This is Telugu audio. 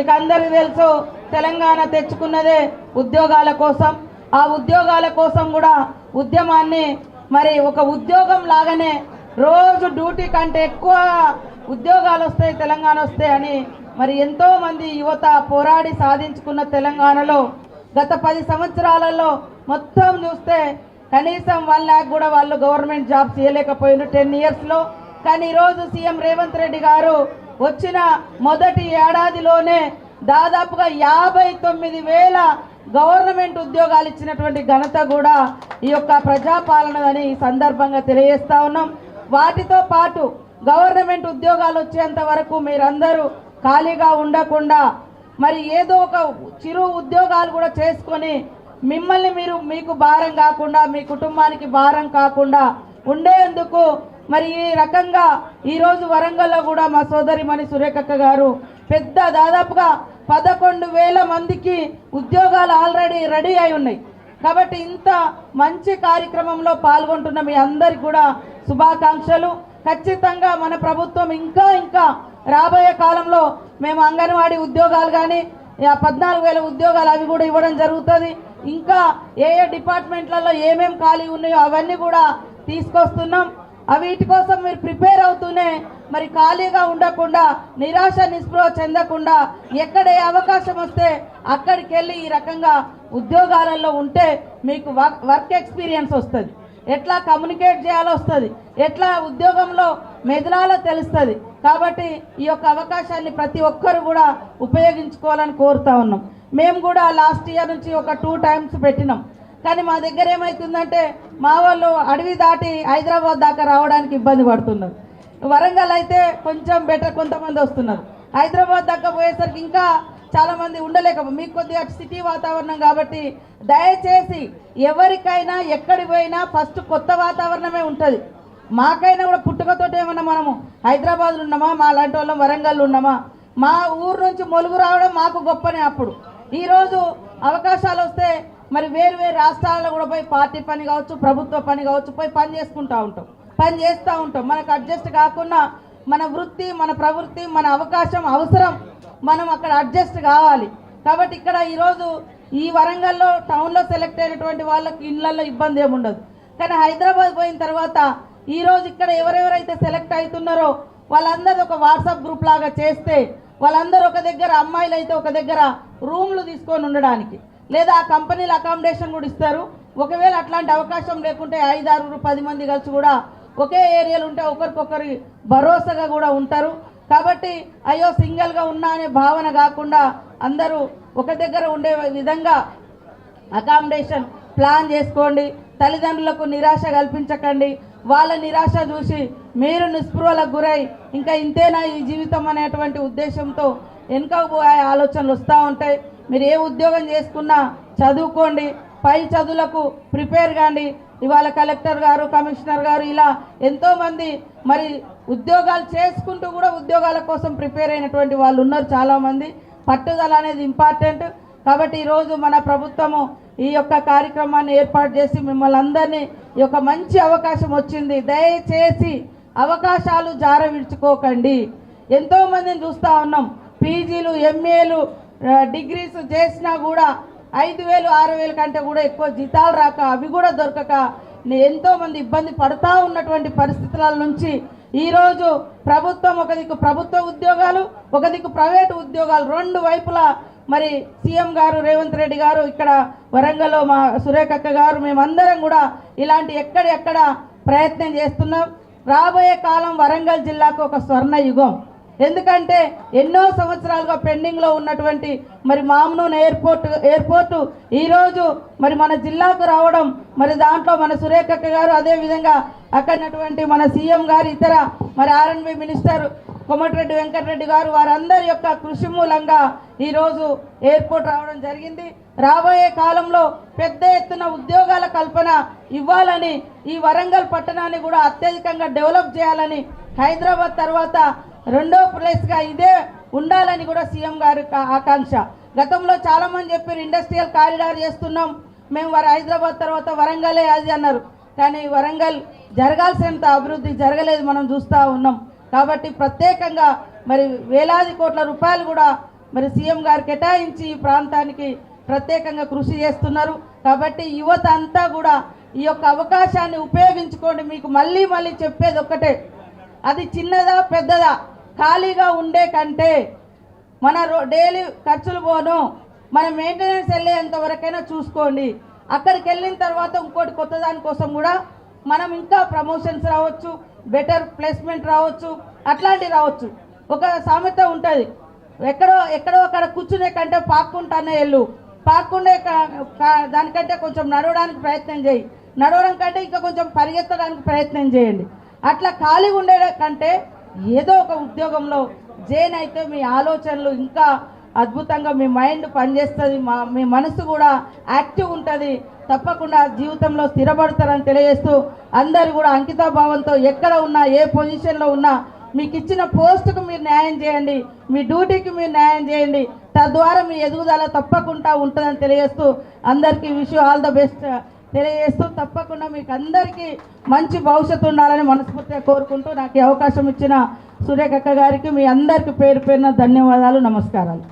మీకు అందరికీ తెలుసు తెలంగాణ తెచ్చుకున్నదే ఉద్యోగాల కోసం. ఆ ఉద్యోగాల కోసం కూడా ఉద్యమాన్ని మరి ఒక ఉద్యోగం లాగానే రోజు డ్యూటీ కంటే ఎక్కువ ఉద్యోగాలు వస్తాయి తెలంగాణ వస్తాయి అని మరి ఎంతోమంది యువత పోరాడి సాధించుకున్న తెలంగాణలో గత పది సంవత్సరాలలో మొత్తం చూస్తే కనీసం వన్ ల్యాక్ కూడా వాళ్ళు గవర్నమెంట్ జాబ్ చేయలేకపోయింది టెన్ ఇయర్స్లో. కానీ ఈరోజు సీఎం రేవంత్ రెడ్డి గారు వచ్చిన మొదటి ఏడాదిలోనే దాదాపుగా యాభై తొమ్మిది వేల గవర్నమెంట్ ఉద్యోగాలు ఇచ్చినటువంటి ఘనత కూడా ఈ యొక్క ప్రజాపాలనదని ఈ సందర్భంగా తెలియజేస్తా ఉన్నాం. వాటితో పాటు గవర్నమెంట్ ఉద్యోగాలు వచ్చేంత వరకు మీరందరూ ఖాళీగా ఉండకుండా మరి ఏదో ఒక చిరు ఉద్యోగాలు కూడా చేసుకొని మిమ్మల్ని మీరు మీకు భారం కాకుండా మీ కుటుంబానికి భారం కాకుండా ఉండేందుకు మరి ఈ రకంగా ఈరోజు వరంగల్లో కూడా మా సోదరి మణి సురేఖక్క గారు పెద్ద దాదాపుగా పదకొండు వేల మందికి ఉద్యోగాలు ఆల్రెడీ రెడీ అయి ఉన్నాయి. కాబట్టి ఇంత మంచి కార్యక్రమంలో పాల్గొంటున్న మీ అందరికి కూడా శుభాకాంక్షలు. ఖచ్చితంగా మన ప్రభుత్వం ఇంకా ఇంకా రాబోయే కాలంలో మేము అంగన్వాడీ ఉద్యోగాలు కానీ పద్నాలుగు వేల ఉద్యోగాలు అవి కూడా ఇవ్వడం జరుగుతుంది. ఇంకా ఏ ఏ డిపార్ట్మెంట్లలో ఏమేం ఖాళీ ఉన్నాయో అవన్నీ కూడా తీసుకొస్తున్నాం. వీటి కోసం మీరు ప్రిపేర్ అవుతూనే మరి ఖాళీగా ఉండకుండా నిరాశ నిస్పృహ చెందకుండా ఎక్కడ అవకాశం వస్తే అక్కడికి వెళ్ళి ఈ రకంగా ఉద్యోగాలలో ఉంటే మీకు వర్క్ వర్క్ ఎక్స్పీరియన్స్ వస్తుంది. ఎట్లా కమ్యూనికేట్ చేయాలో వస్తుంది. ఎట్లా ఉద్యోగంలో మెదలాలో తెలుస్తుంది. కాబట్టి ఈ యొక్క అవకాశాన్ని ప్రతి ఒక్కరు కూడా ఉపయోగించుకోవాలని కోరుతా ఉన్నాం. మేము కూడా లాస్ట్ ఇయర్ నుంచి ఒక టూ టైమ్స్ పెట్టినాం. కానీ మా దగ్గర ఏమవుతుందంటే మా వాళ్ళు అడవి దాటి హైదరాబాద్ దాకా రావడానికి ఇబ్బంది పడుతున్నారు. వరంగల్ అయితే కొంచెం బెటర్ కొంతమంది వస్తున్నారు. హైదరాబాద్ దాకా పోయేసరికి ఇంకా చాలామంది ఉండలేక మీకు కొద్దిగా సిటీ వాతావరణం కాబట్టి దయచేసి ఎవరికైనా ఎక్కడికి పోయినా ఫస్ట్ కొత్త వాతావరణమే ఉంటుంది. మాకైనా కూడా పుట్టుకతోటి ఏమన్నా మనము హైదరాబాద్లో ఉన్నామా మా లాంటి వాళ్ళం వరంగల్ ఉన్నామా? మా ఊరు నుంచి మొలుగు రావడం మాకు గొప్పనే అప్పుడు. ఈరోజు అవకాశాలు వస్తే మరి వేరు వేరు రాష్ట్రాల్లో కూడా పోయి పార్టీ పని కావచ్చు ప్రభుత్వ పని కావచ్చు పోయి పని చేసుకుంటూ ఉంటాం. పని చేస్తూ ఉంటాం. మనకు అడ్జస్ట్ కాకుండా మన వృత్తి మన ప్రవృత్తి మన అవకాశం అవసరం. మనం అక్కడ అడ్జస్ట్ కావాలి. కాబట్టి ఇక్కడ ఈరోజు ఈ వరంగల్లో టౌన్లో సెలెక్ట్ అయినటువంటి వాళ్ళకి ఇళ్ళల్లో ఇబ్బంది ఏముండదు కానీ హైదరాబాద్ పోయిన తర్వాత ఈరోజు ఇక్కడ ఎవరెవరైతే సెలెక్ట్ అవుతున్నారో వాళ్ళందరూ ఒక వాట్సాప్ గ్రూప్ లాగా చేస్తే వాళ్ళందరూ ఒక దగ్గర అమ్మాయిలు అయితే ఒక దగ్గర రూమ్లు తీసుకొని ఉండడానికి. లేదా ఆ కంపెనీలు అకామిడేషన్ కూడా ఇస్తారు. ఒకవేళ అట్లాంటి అవకాశం లేకుంటే ఐదారు పది మంది కలిసి కూడా ఒకే ఏరియాలో ఉంటే ఒకరికొకరి భరోసాగా కూడా ఉంటారు. కాబట్టి అయ్యో సింగిల్గా ఉన్నా అనే భావన కాకుండా అందరూ ఒక దగ్గర ఉండే విధంగా అకామిడేషన్ ప్లాన్ చేసుకోండి. తల్లిదండ్రులకు నిరాశ కల్పించకండి. వాళ్ళ నిరాశ చూసి మీరు నిస్పృహలకు గురై ఇంకా ఇంతేనా ఈ జీవితం అనేటువంటి ఉద్దేశంతో వెనుక పోయే ఆలోచనలు వస్తూ ఉంటాయి. మీరు ఏ ఉద్యోగం చేసుకున్నా చదువుకోండి. పై చదువులకు ప్రిపేర్ కాండి. ఇవాళ కలెక్టర్ గారు కమిషనర్ గారు ఇలా ఎంతోమంది మరి ఉద్యోగాలు చేసుకుంటూ కూడా ఉద్యోగాల కోసం ప్రిపేర్ అయినటువంటి వాళ్ళు ఉన్నారు చాలామంది. పట్టుదల అనేది ఇంపార్టెంట్. కాబట్టి ఈరోజు మన ప్రభుత్వము ఈ యొక్క కార్యక్రమాన్ని ఏర్పాటు చేసి మిమ్మల్ని అందరినీ ఈ యొక్క మంచి అవకాశం వచ్చింది. దయచేసి అవకాశాలు జార విడుచుకోకండి ఎంతోమందిని చూస్తూ ఉన్నాం. పీజీలు ఎంఏలు డిగ్రీస్ చేసినా కూడా ఐదు వేలు ఆరు వేల కంటే కూడా ఎక్కువ జీతాలు రాక అవి కూడా దొరకక ఎంతోమంది ఇబ్బంది పడుతూ ఉన్నటువంటి పరిస్థితుల నుంచి ఈరోజు ప్రభుత్వం ఒక దిక్కు ప్రభుత్వ ఉద్యోగాలు ఒక దిక్కు ప్రైవేటు ఉద్యోగాలు రెండు వైపులా మరి సీఎం గారు రేవంత్ రెడ్డి గారు ఇక్కడ వరంగల్లో మా సురేఖక్క గారు మేమందరం కూడా ఇలాంటి ఎక్కడెక్కడ ప్రయత్నం చేస్తున్నాం. రాబోయే కాలం వరంగల్ జిల్లాకు ఒక స్వర్ణ యుగం. ఎందుకంటే ఎన్నో సంవత్సరాలుగా పెండింగ్లో ఉన్నటువంటి మరి మామనూన్ ఎయిర్పోర్ట్ ఎయిర్పోర్టు ఈరోజు మరి మన జిల్లాకు రావడం మరి దాంట్లో మన సురేఖక్క గారు అదేవిధంగా అక్కడినటువంటి మన సీఎం గారు ఇతర మరి ఆర్ఎన్బి మినిస్టర్ కోమటిరెడ్డి వెంకటరెడ్డి గారు వారందరి యొక్క కృషి మూలంగా ఈరోజు ఎయిర్పోర్ట్ రావడం జరిగింది. రాబోయే కాలంలో పెద్ద ఎత్తున ఉద్యోగాల కల్పన ఇవ్వాలని ఈ వరంగల్ పట్టణాన్ని కూడా అత్యధికంగా డెవలప్ చేయాలని హైదరాబాద్ తర్వాత రెండో ప్లేస్గా ఇదే ఉండాలని కూడా సీఎం గారి కా- ఆకాంక్ష. గతంలో చాలామంది చెప్పారు ఇండస్ట్రియల్ కారిడార్ చేస్తున్నాం. మేము వారు హైదరాబాద్ తర్వాత వరంగలే అది అన్నారు. కానీ వరంగల్ జరగాల్సినంత అభివృద్ధి జరగలేదు మనం చూస్తూ ఉన్నాం. కాబట్టి ప్రత్యేకంగా మరి వేలాది కోట్ల రూపాయలు కూడా మరి సీఎం గారు కేటాయించి ఈ ప్రాంతానికి ప్రత్యేకంగా కృషి చేస్తున్నారు. కాబట్టి యువత అంతా కూడా ఈ యొక్క అవకాశాన్ని ఉపయోగించుకోండి. మీకు మళ్ళీ మళ్ళీ చెప్పేది ఒక్కటే. అది చిన్నదా పెద్దదా? ఖాళీగా ఉండే కంటే మన రో- డైలీ ఖర్చులు పోను. మన మెయింటెనెన్స్ వెళ్ళేంత వరకైనా చూసుకోండి. అక్కడికి వెళ్ళిన తర్వాత ఇంకోటి కొత్త దానికోసం కూడా మనం ఇంకా ప్రమోషన్స్ రావచ్చు. బెటర్ ప్లేస్మెంట్ రావచ్చు అట్లాంటివి రావచ్చు. ఒక సామెత ఉంటుంది. ఎక్కడో ఎక్కడో అక్కడ కూర్చునే కంటే పాక్కుంటానే వెళ్ళు. పాక్కుండే దానికంటే కొంచెం నడవడానికి ప్రయత్నం చేయి. నడవడం కంటే ఇంకా కొంచెం పరిగెత్తడానికి ప్రయత్నం చేయండి. అట్లా ఖాళీగా ఉండే కంటే ఏదో ఒక ఉద్యోగంలో జైన్ అయితే మీ ఆలోచనలు ఇంకా అద్భుతంగా మీ మైండ్ పనిచేస్తుంది. మా మీ మనసు కూడా యాక్టివ్ ఉంటుంది. తప్పకుండా జీవితంలో స్థిరపడతారని తెలియజేస్తూ అందరూ కూడా అంకితాభావంతో ఎక్కడ ఉన్నా ఏ పొజిషన్లో ఉన్నా మీకు ఇచ్చిన పోస్టుకు మీరు న్యాయం చేయండి మీ డ్యూటీకి మీరు న్యాయం చేయండి. తద్వారా మీ ఎదుగుదల తప్పకుండా ఉంటుందని తెలియజేస్తూ అందరికీ విష్ ఆల్ ద బెస్ట్. తెలియజేస్తూ తప్పకుండా మీకు అందరికీ మంచి భవిష్యత్తు ఉండాలని మనస్ఫూర్తిగా కోరుకుంటూ నాకు అవకాశం ఇచ్చిన సురేఖక్క గారికి మీ అందరికీ పేరు పేరున ధన్యవాదాలు నమస్కారాలు.